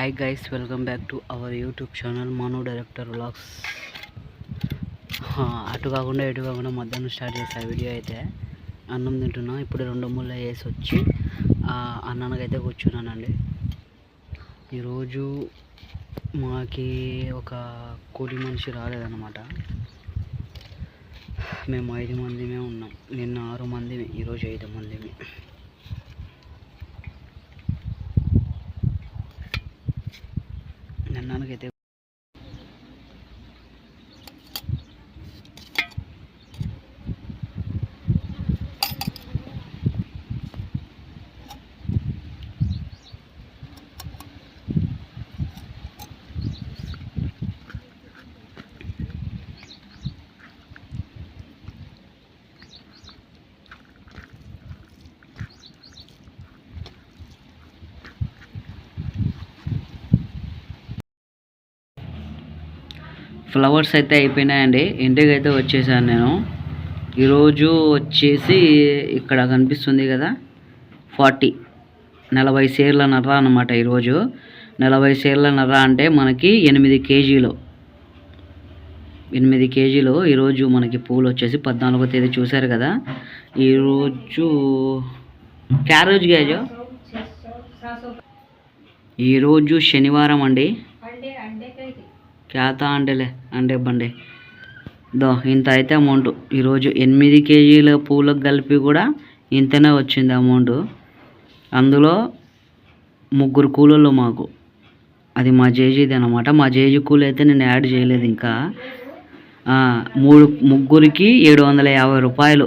Hi guys welcome back to our YouTube channel Manu director vlogs అటు కాకుండా ఇటు కాకుండా మధ్యాహ్నం స్టార్ట్ చేసా వీడియో అయితే అన్నం తింటున్నా. ఇప్పుడు రెండు ముళ్ళ వేసి వచ్చి ఆ, అన్నానికైతే కూర్చున్నానండి. ఈరోజు మాకి ఒక కూలి మనిషి రాలేదన్నమాట. మేము ఐదు మందిమే ఉన్నాం. నిన్న ఆరు మందిమి ఈరోజు ఐదు మందిమి. నిన్నానికైతే ఫ్లవర్స్ అయితే అయిపోయినాయండి. ఇంటికి అయితే వచ్చేసాను నేను. ఈరోజు వచ్చేసి ఇక్కడ కనిపిస్తుంది కదా ఫార్టీ. నలభై సేర్ల నర్ర అనమాట ఈరోజు. నలభై సేర్ల నర్ర అంటే మనకి ఎనిమిది కేజీలు. ఎనిమిది కేజీలు ఈరోజు మనకి పూలు వచ్చేసి పద్నాలుగో తేదీ చూశారు కదా. ఈరోజు క్యారోజ్ గ్యాజు ఈరోజు శనివారం అండి. క్యాతా అంటేలే అంటే బండి. దో ఇంత అయితే అమౌంట్. ఈరోజు ఎనిమిది కేజీల పూలకు కలిపి కూడా ఇంతనే వచ్చింది అమౌంట్. అందులో ముగ్గురు కూలోళ్ళు మాకు. అది మా జేజీది అనమాట మా జేజీ కూలి అయితే నేను యాడ్ చేయలేదు ఇంకా. మూడు ముగ్గురికి ఏడు వందల యాభై రూపాయలు.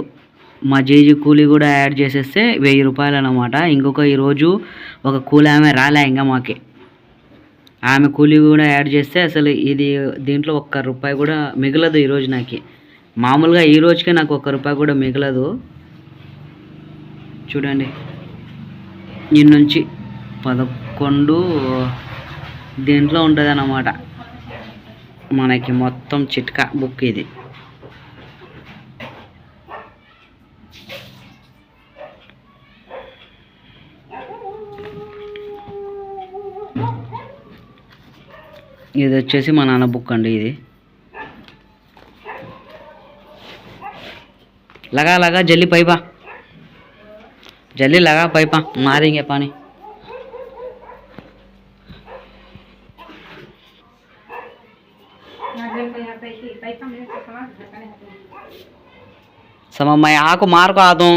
మా జేజీ కూలీ కూడా యాడ్ చేసేస్తే వెయ్యి రూపాయలు అనమాట ఇంకొక ఈరోజు ఒక కూలి ఆమె రాలే ఇంకా మాకే. ఆమె కూలీ కూడా యాడ్ చేస్తే అసలు ఇది దీంట్లో ఒక్క రూపాయి కూడా మిగలదు ఈరోజు నాకు. మామూలుగా ఈ రోజుకే నాకు ఒక్క రూపాయి కూడా మిగలదు. చూడండి. నిన్న నుంచి పదకొండు దీంట్లో ఉంటుంది అన్నమాట మనకి మొత్తం చిట్కా బుక్ ఇది. ఇది వచ్చేసి మా నాన్న బుక్ అండి ఇది. లగా లగా జల్లి పైపా. జల్లి లగా పైపా. మారింగే పని. సమమ్మాయి ఆకు మార్కు ఆదం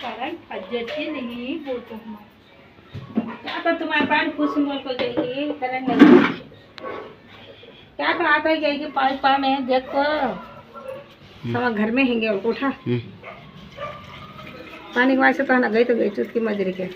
करंट फज्जती नहीं बोलते हम क्या तो तुम्हारे पास कुछ बोल को जाएगी करंट नहीं क्या कहा था कि पाँच पा में देखो। सब घर में हेंगे और उठा। पानी के से तो ना गई तो गई उसकी मजरी के।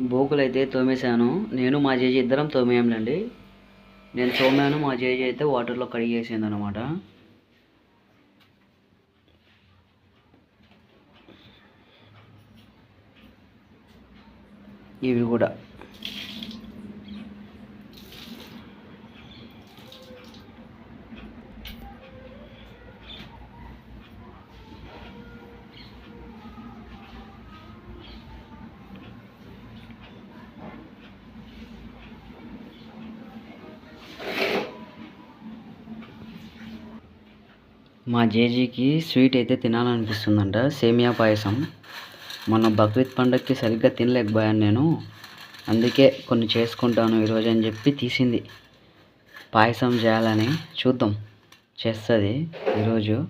బోకులు అయితే తోమేశాను. నేను మా జేజీ ఇద్దరం తోమేయంలేండి. నేను తోమాను మా జేజీ అయితే వాటర్లో కడిగేసింది అనమాట ఇవి కూడా. మా జేజీకి స్వీట్ అయితే తినాలనిపిస్తుందంట. సేమియా పాయసం. మొన్న బక్రీద్ పండగకి సరిగ్గా తినలేకపోయాను నేను. అందుకే కొన్ని చేసుకుంటాను ఈరోజు అని చెప్పి తీసింది. పాయసం చేయాలని చూద్దాం. చేస్తుంది ఈరోజు.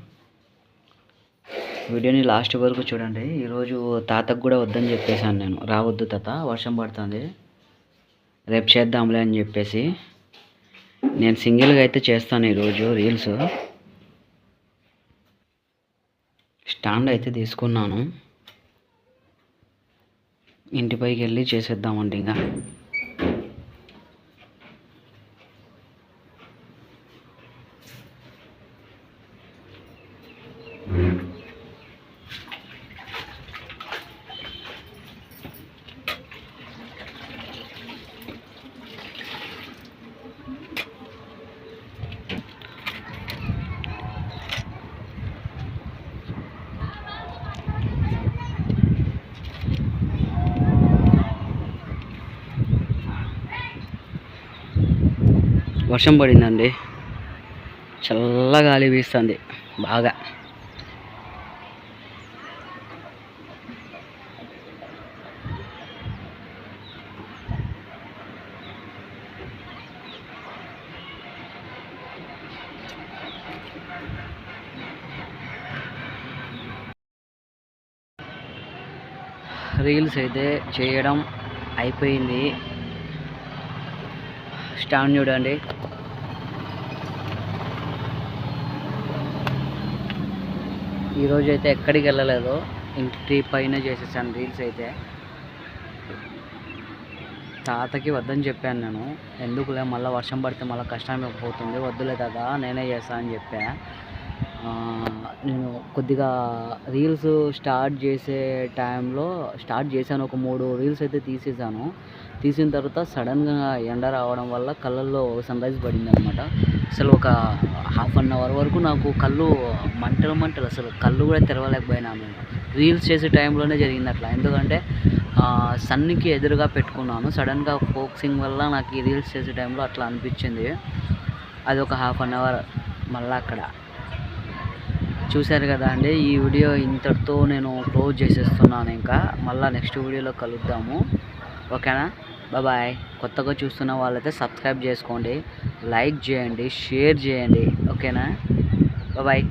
వీడియోని లాస్ట్ వరకు చూడండి. ఈరోజు తాతకు కూడా వద్దని చెప్పేశాను నేను. రావద్దు తాత వర్షం పడుతుంది. రేపు చేద్దాంలే అని చెప్పేసి. నేను సింగిల్గా అయితే చేస్తాను ఈరోజు రీల్స్. స్టాండ్ అయితే తీసుకున్నాను. ఇంటిపైకి వెళ్ళి చేసేద్దామండి ఇంకా. వర్షం పడిందండి. చల్ల గాలి వీస్తుంది బాగా. రీల్స్ అయితే చేయడం అయిపోయింది. స్టాండ్ చూడండి. ఈరోజు అయితే ఎక్కడికి వెళ్ళలేదు. ఇంటి పైన చేసేసాను రీల్స్ అయితే. తాతకి వద్దని చెప్పాను నేను. ఎందుకులే మళ్ళీ వర్షం పడితే మళ్ళీ కష్టం పోతుంది వద్దులే తాత నేనే చేస్తా అని చెప్పాను నేను కొద్దిగా రీల్స్ స్టార్ట్ చేసే టైంలో స్టార్ట్ చేశాను. ఒక మూడు రీల్స్ అయితే తీసేసాను తీసిన తర్వాత సడన్గా ఎండ రావడం వల్ల కళ్ళల్లో సన్ రైజ్ పడింది అనమాట అసలు ఒక హాఫ్ అన్ అవర్ వరకు నాకు కళ్ళు మంటలు మంటలు అసలు కళ్ళు కూడా తెరవలేకపోయినాను నేను. రీల్స్ చేసే టైంలోనే జరిగింది అట్లా. ఎందుకంటే సన్కి ఎదురుగా పెట్టుకున్నాను. సడన్గా ఫోక్సింగ్ వల్ల నాకు ఈ రీల్స్ చేసే టైంలో అట్లా అనిపించింది. అది ఒక హాఫ్ అన్ అవర్ మళ్ళీ అక్కడ చూశారు కదా అండి ఈ వీడియో ఇంతటితో నేను క్లోజ్ చేసేస్తున్నాను ఇంకా. మళ్ళీ నెక్స్ట్ వీడియోలో కలుద్దాము. ఓకేనా? బాయ్ కొత్తగా చూస్తున్న వాళ్ళైతే సబ్స్క్రైబ్ చేసుకోండి లైక్ చేయండి షేర్ చేయండి. ఓకేనా? బాయ్.